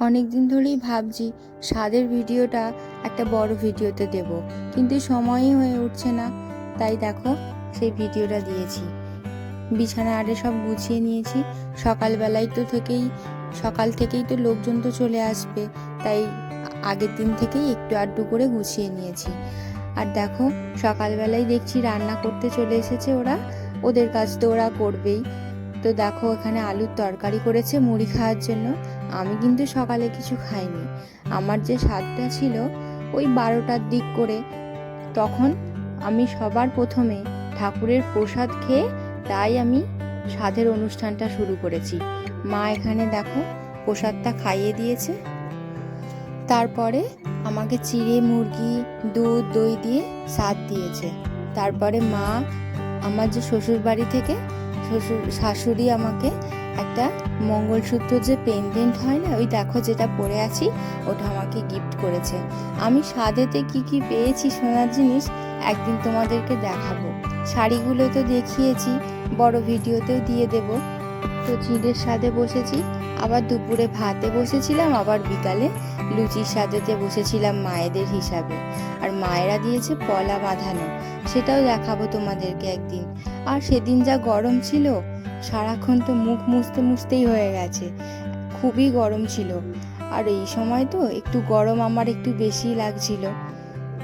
অনেক দিন ধরেই ভাবছি স্বাদের ভিডিওটা একটা বড় ভিডিওতে দেব, কিন্তু সময়ই হয়ে উঠছে না। তাই দেখো, সেই ভিডিওটা দিয়েছি। বিছানা আরে সব গুছিয়ে নিয়েছি। সকালবেলায় তো থেকেই, সকাল থেকেই তো লোকজন তো চলে আসবে, তাই আগের দিন থেকেই একটু আধটু করে গুছিয়ে নিয়েছি। আর দেখো, সকালবেলায় দেখছি রান্না করতে চলে এসেছে ওরা। ওদের কাজ তো ওরা করবেই। তো দেখো, এখানে আলুর তরকারি করেছে, মুড়ি খাওয়ার জন্য। আমি কিন্তু সকালে কিছু খাইনি। আমার যে স্বাদটা ছিল ওই বারোটার দিক করে। তখন আমি সবার প্রথমে ঠাকুরের প্রসাদ খেয়ে তাই আমি স্বাদের অনুষ্ঠানটা শুরু করেছি। মা এখানে দেখো, প্রসাদটা খাইয়ে দিয়েছে। তারপরে আমাকে চিড়ে, মুরগি, দুধ, দই দিয়ে স্বাদ দিয়েছে। তারপরে মা আমার যে শ্বশুর বাড়ি থেকে শ্বশুর, শাশুড়ি আমাকে একটা মঙ্গলসূত্র যে পেন্ডেন্ট হয় না, ওই দেখো যেটা পরে আছি, ওটা আমাকে গিফট করেছে। আমি সাদেতে কি কি পেয়েছি সোনার জিনিস, একদিন তোমাদেরকে দেখাবো। শাড়িগুলো তো দেখিয়েছি, বড় ভিডিওতেও দিয়ে দেব। তো চিড়ের স্বাদে বসেছি। আবার দুপুরে ভাতে বসেছিলাম, আবার বিকালে লুচির স্বাদেতে বসেছিলাম মায়েদের হিসাবে। আর মায়েরা দিয়েছে পলা বাঁধানো, সেটাও দেখাবো তোমাদেরকে একদিন। আর সেদিন যা গরম ছিল, সারাক্ষণ তো মুখ মুছতে মুছতেই হয়ে গেছে, খুবই গরম ছিল। আর এই সময় তো একটু গরম আমার একটু বেশি লাগছিল।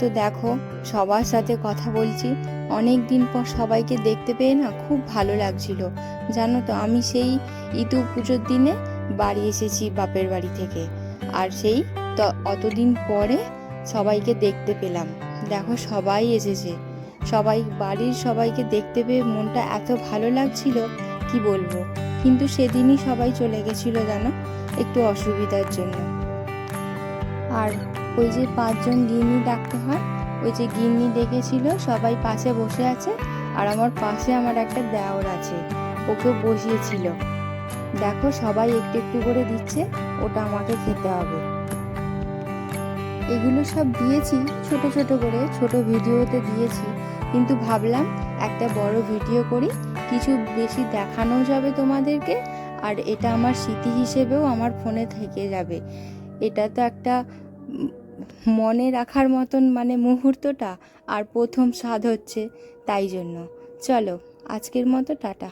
তো দেখো, সবার সাথে কথা বলছি। অনেক দিন পর সবাইকে দেখতে পেয়ে না খুব ভালো লাগছিল। জানো তো, আমি সেই ইতু পুজোর দিনে বাড়ি এসেছি বাপের বাড়ি থেকে। আর সেই অতদিন পরে সবাইকে দেখতে পেলাম। দেখো, সবাই এসেছে। সবাই, বাড়ির সবাইকে দেখতে পেয়ে মনটা এত ভালো লাগছিল, কি বলব? কিন্তু সেদিনই সবাই চলে গেছিল জানো, একটু অসুবিধার জন্য। আর ওই যে পাঁচজন গিন্নি ডাকতে হয়, ওই যে গিন্নি ডেকেছিল, সবাই পাশে বসে আছে, আর আমার পাশে আমার একটা দেওর আছে ওকে বসিয়েছিল। দেখো সবাই একটু একটু করে দিচ্ছে, ওটা আমাকে খেতে হবে। এগুলো সব দিয়েছি, ছোট ছোট করে, ছোট ভিডিওতে দিয়েছি, কিন্তু ভাবলাম একটা বড় ভিডিও করি, কিছু বেশি দেখানো যাবে তোমাদেরকে, আর এটা আমার স্মৃতি হিসেবেও আমার ফোনে থেকে যাবে। এটা তো একটা মনে রাখার মতন মানে মুহূর্তটা আর প্রথম স্বাদ হচ্ছে তাই জন্য। চলো, আজকের মতো টাটা।